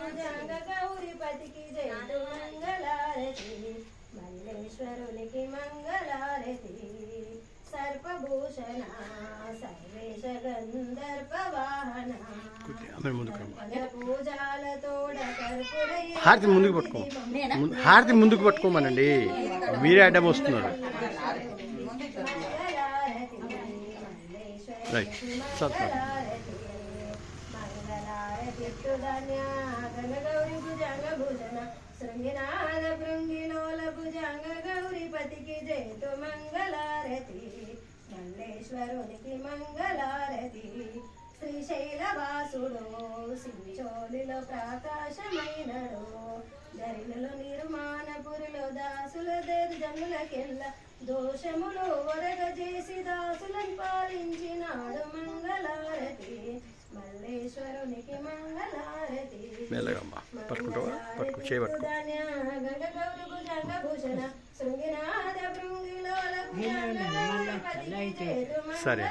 భుజంగ గౌరీపతికి మంగళారతి మల్లేశ్వరునికి మంగళారతి సర్పభూషణ సర్వేశ గంధర్వ వాహన అందరి ముందుకు రమ్మ పూజాలతోడ కర్పూరయ్య హారతి ముందుకు పట్టుకో. హారతి ముందుకు పట్టుకోమనండి. మీరే అడ్డం వస్తున్నారు. రైట్ చాలు చాలు శృంగినాథ భృంగిలోల భుజంగ గౌరీపతికి జయతు మంగళారతి మల్లేశ్వరునికి మంగళారతి శ్రీశైలవాసుడు సించోలిలో ప్రకాశమైనడు జరిలో నిర్మాణపురిలో దాసుల జనులకెల్ల. దోషములు ఒరగ చేసి దాసులను పాలించి మంగళారతి మల్లేశ్వరునికి పట్టుకుంటావా? పట్టుకు చేయి సరే.